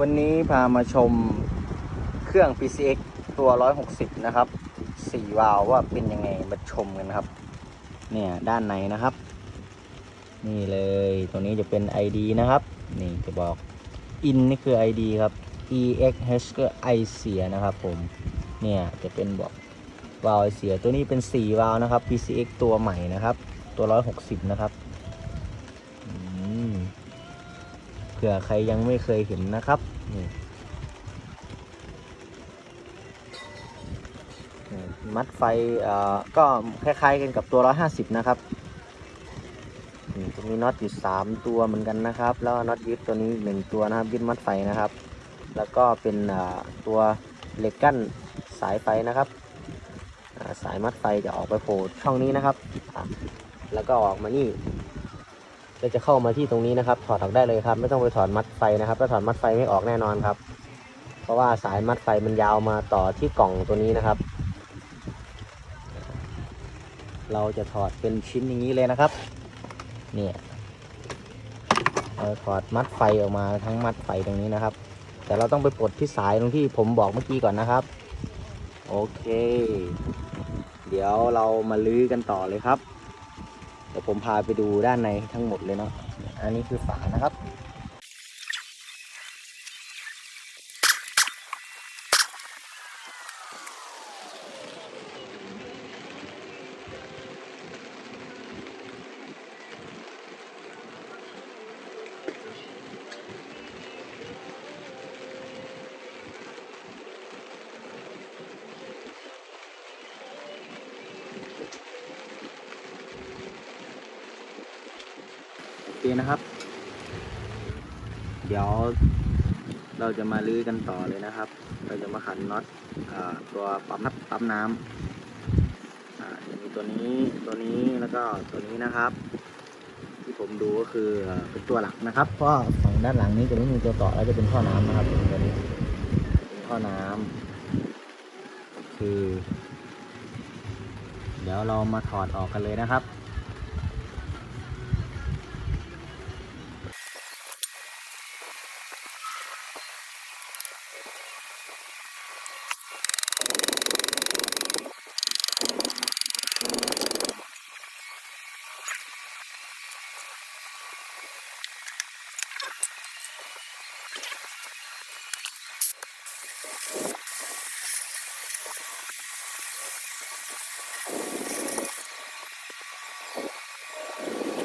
วันนี้พามาชมเครื่อง PCX ตัว 160 นะครับ 4 วาล์วว่าเป็นยังไง มาชมกันครับ เนี่ย ด้านในนะครับ นี่เลย ตัวนี้จะเป็น ID นะครับ นี่จะบอก in นี่คือ ID ครับ EXH ก็ไอเสียนะครับผม เนี่ย จะเป็นบอกวาล์วไอเสีย ตัวนี้เป็น 4 วาล์วนะครับ PCX ตัวใหม่นะครับ ตัว 160 นะครับอืม เผื่อใครยังไม่เคยเห็นนะครับนี่มัดไฟก็คล้ายๆกันกับตัว 150 นะครับจะมีน็อตอยู่ 3 ตัวเหมือนกันนะครับ แล้วน็อตยึดตัวนี้อีกหนึ่งตัวนะครับ ยึดมัดไฟนะครับ แล้วก็เป็นตัวเหล็กกั้นสายไฟนะครับ สายมัดไฟจะออกไปโผล่ช่องนี้นะครับ แล้วก็ออกมานี่ ก็จะเข้ามาที่ตรงนี้นะครับ ถอดออกได้เลยครับ ไม่ต้องไปถอดมัดไฟนะครับถ้าถอดมัดไฟไม่ออกแน่นอนครับ เพราะว่าสายมัดไฟมันยาวมาต่อที่กล่องตัวนี้นะครับ เราจะถอดเป็นชิ้นอย่างนี้เลยนะครับ เนี่ยเราถอดมัดไฟออกมาทั้งมัดไฟตรงนี้นะครับ แต่เราต้องไปปลดที่สายตรงที่ผมบอกเมื่อกี้ก่อนนะครับ โอเค เดี๋ยวเรามาลื้อกันต่อเลยครับ เดี๋ยวผมพาไปดูด้านในทั้งหมดเลยเนาะอันนี้คือฝานะครับ เคนะครับ เดี๋ยวเราจะมาลื้อกันต่อเลยนะครับ เราจะมาขันน็อตตัวปั๊มน้ำปั๊มน้ำอ่าจะมีตัวนี้ตัวนี้แล้วก็ตัวนี้นะครับ ที่ผมดูก็คือเป็นตัวหลักนะครับ เพราะฝั่งด้านหลังนี้จะไม่มีตัวต่อแล้วจะเป็นท่อน้ำนะครับตัวนี้เป็นท่อน้ำคือ เดี๋ยวเรามาถอดออกกันเลยนะครับ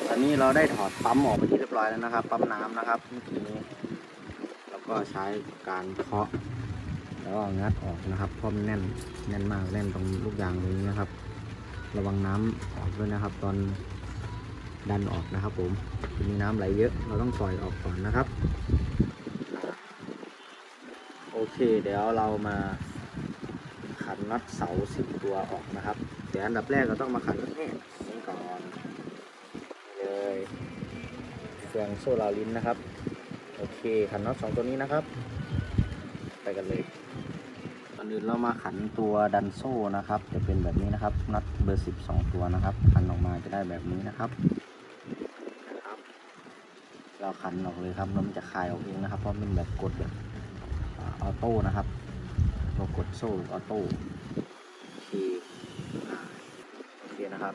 ตอนนี้เราได้ถอดปั๊มออกไปที่เรียบร้อยแล้วนะครับ ปั๊มน้ำนะครับเมื่อกี้นี้แล้วก็ใช้การเคาะแล้วก็งัดออกนะครับเพราะมันแน่นแน่นมากแน่นตรงลูกยางตรงนี้นะครับ ระวังน้ำออกด้วยนะครับ ตอนดันออกนะครับ ผมมีน้ำไหลเยอะ เราต้องปล่อยออกก่อนนะครับ อเค เดี๋ยวเรามาขันน็อตเสาสิบตัวออกนะครับ เดี๋ยวอันดับแรกเราต้องมาขันน็อตนี่นก่อนเลยเฟืองโซลารินนะครับ โอเค ขันน็อตสองตัวนี้นะครับ ไปกันเลยก่อนอื่นเรามาขันตัวดันโซ่นะครับ จะเป็นแบบนี้นะครับน็อตเบอร์สิบสองตัวนะครับ ขันออกมาจะได้แบบนี้นะครับนะครับเราขันออกเลยครับแล้วมันจะคลายออกเองนะครับ เพราะมันแบบกดแบบ อ่าอโต้นะครับ เรากดโซ่ออโต้โอเคโอเคนะครับ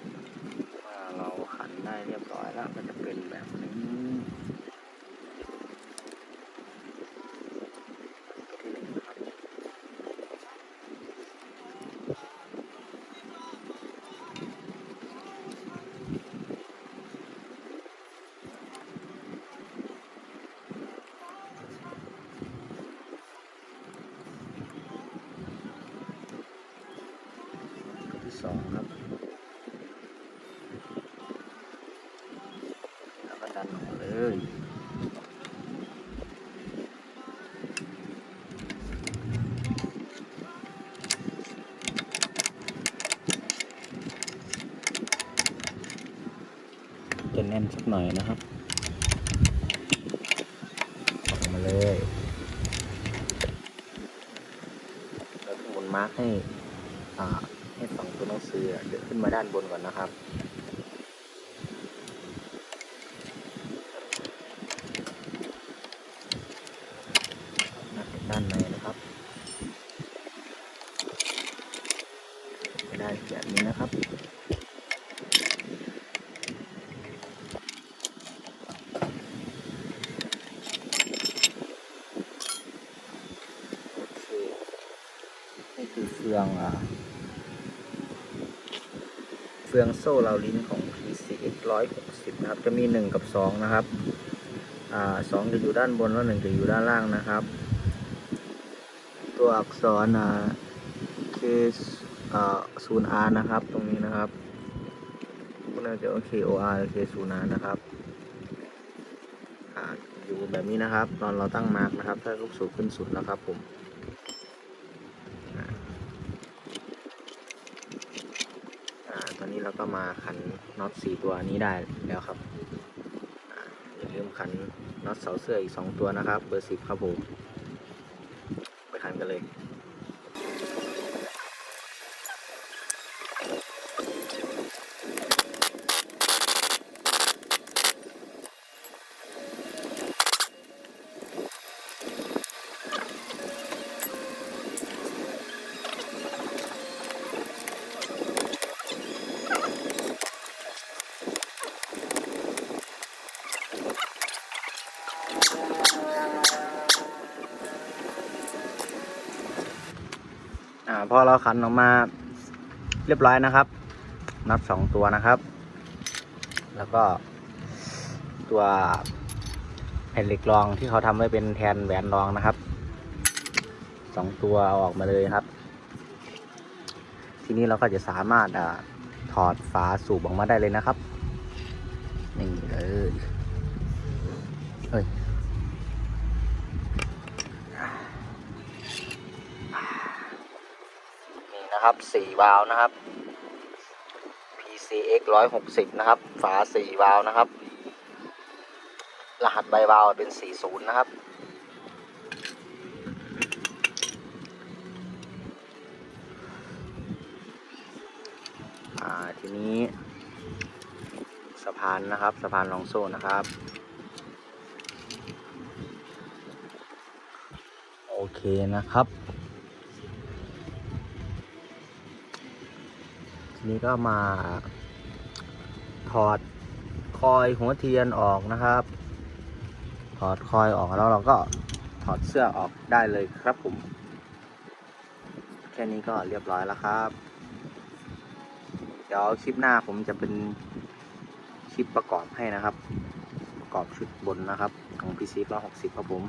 เมื่อเราหันได้เรียบร้อยแล้วมันจะเป็นแบบนี้ที่หนึ่งนะครับตัวที่ สองครับ แล้วก็ดันออกมาเลยจะแน่นสักหน่อยนะครับออกมาเลยแล้วหมุนมาร์กให้อ่า ให้ฝั่งตัวหนังสือเดินขึ้นมาด้านบนก่อนนะครับ ด้านในนะครับไม่ได้แบบนี้นะครับเคนี่คือเฟืองอ่าเฟืองโซ่เราลิ้นของ PCX 160 นะครับ จะมี 1 กับ 2 นะครับอ่าสองจะอยู่ด้านบนแล้วหนึ่งจะอยู่ด้านล่างนะครับ ตัวอักษรอ่า K อ่าศูนย์ R นะครับ ตรงนี้นะครับก็น่าจะ K O R K ศูนย์ R นะครับอ่าอยู่แบบนี้นะครับ ตอนเราตั้งมาร์กนะครับ ถ้าลูกสูบขึ้นสุดนะครับผม แล้วก็มาขันน็อตสี่ตัวนี้ได้แล้วครับอ่าอย่าลืมขันน็อตเสาเสื้ออีกสองตัวนะครับ เบอร์สิบครับผมไปขันกันเลย อ่าพอเราขันออกมาเรียบร้อยนะครับ นับสองตัวนะครับ แล้วก็ตัวแผ่นเหล็กรองที่เขาทำไว้เป็นแทนแหวนรองนะครับสองตัวเอาออกมาเลยครับ ทีนี้เราก็จะสามารถอถอดฝาสูบออกมาได้เลยนะครับนี่เลยเฮ้ย นะครับสี่วาล์วนะครับ PCX 160 นะครับ ฝาสี่วาล์วนะครับ รหัสใบวาล์วเป็น 40 นะครับทีนี้สะพานนะครับสะพานรองโซ่นะครับ โอเคนะครับ นี้ก็มา ถอดคอยหัวเทียนออกนะครับ ถอดคอยออกแล้วเราก็ถอดเสื้อออกได้เลยครับผม แค่นี้ก็เรียบร้อยแล้วครับ เดี๋ยวคลิปหน้าผมจะเป็นคลิปประกอบให้นะครับ ประกอบชุดบนนะครับ ของ PC 160 ครับผม